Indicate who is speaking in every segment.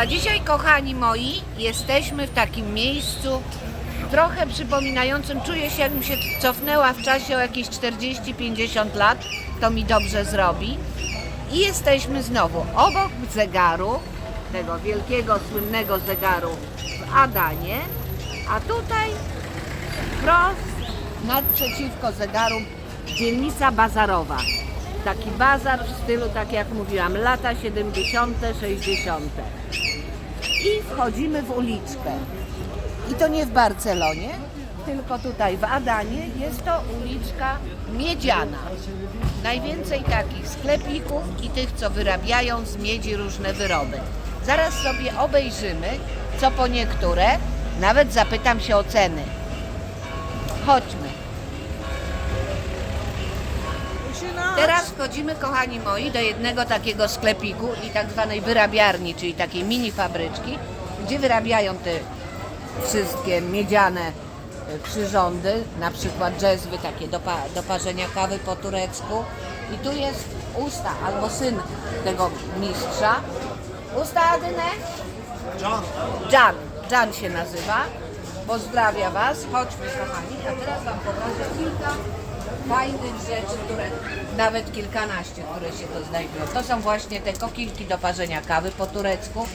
Speaker 1: A dzisiaj, kochani moi, jesteśmy w takim miejscu trochę przypominającym, czuję się jakbym się cofnęła w czasie o jakieś 40-50 lat, to mi dobrze zrobi. I jesteśmy znowu obok zegaru, tego wielkiego, słynnego zegaru w Adanie, a tutaj wprost naprzeciwko zegaru dzielnica bazarowa. Taki bazar w stylu, tak jak mówiłam, lata 70., 60. I wchodzimy w uliczkę. I to nie w Barcelonie, tylko tutaj w Adanie jest to uliczka miedziana. Najwięcej takich sklepików i tych, co wyrabiają z miedzi różne wyroby. Zaraz sobie obejrzymy, co po niektóre, nawet zapytam się o ceny. Chodźmy. Teraz wchodzimy, kochani moi, do jednego takiego sklepiku i tak zwanej wyrabiarni, czyli takiej mini fabryczki, gdzie wyrabiają te wszystkie miedziane e, przyrządy, na przykład dżezwy takie do, pa, do parzenia kawy po turecku. I tu jest usta albo syn tego mistrza. Usta Adyne?
Speaker 2: Can.
Speaker 1: Jan. Jan się nazywa. Pozdrawia Was. Chodźmy kochani. A teraz Wam pokażę kilka fajnych rzeczy, które nawet kilkanaście, które się tu znajdują. To są właśnie te kokilki do parzenia kawy po turecku.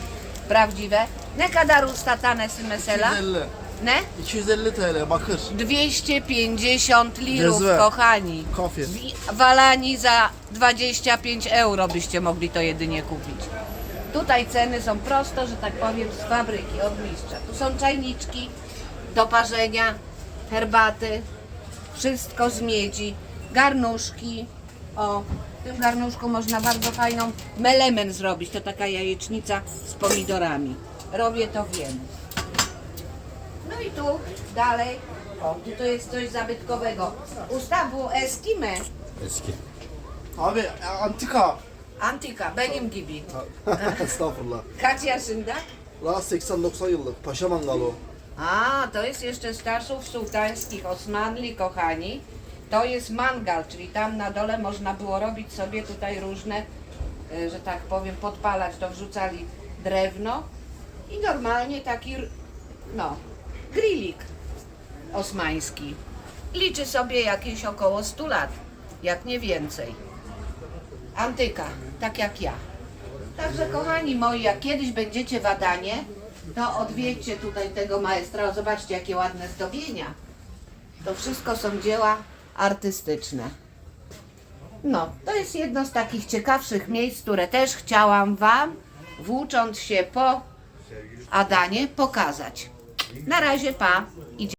Speaker 1: Prawdziwe. Ne kadar usta tanesi mesela?
Speaker 2: 250.
Speaker 1: Ne?
Speaker 2: 250 TL bakır.
Speaker 1: 250 lirów,
Speaker 2: Niezłe.
Speaker 1: kochani.
Speaker 2: Kofie.
Speaker 1: W Walanii za 25 euro byście mogli to jedynie kupić. Tutaj ceny są prosto, że tak powiem, z fabryki, od mistrza. Tu są czajniczki do parzenia, herbaty, wszystko z miedzi, garnuszki. O, w tym garnuszku można bardzo fajną melemen zrobić. To taka jajecznica z pomidorami. Robię to wiem. No i tu dalej, o, tu to jest coś zabytkowego. Ustawu Eskime,
Speaker 3: Eski.
Speaker 2: Abi antika.
Speaker 1: antika, benim gibi.
Speaker 2: Estağfurullah.
Speaker 1: Kaç yaşında?
Speaker 2: Daha 80-90 yıllık. Paşa mangalı o.
Speaker 1: A, to jest jeszcze z czasów sułtańskich Osmanli, kochani. To jest mangal, czyli tam na dole można było robić sobie tutaj różne, e, że tak powiem, podpalać, to wrzucali drewno i normalnie taki, no, grillik osmański. Liczy sobie jakieś około 100 lat, jak nie więcej. Antyka, tak jak ja. Także kochani moi, jak kiedyś będziecie w Adanie, to odwiedźcie tutaj tego maestra. Zobaczcie jakie ładne zdobienia. To wszystko są dzieła artystyczne. No, to jest jedno z takich ciekawszych miejsc, które też chciałam Wam, włócząc się po Adanie, pokazać. Na razie, pa. Idzie.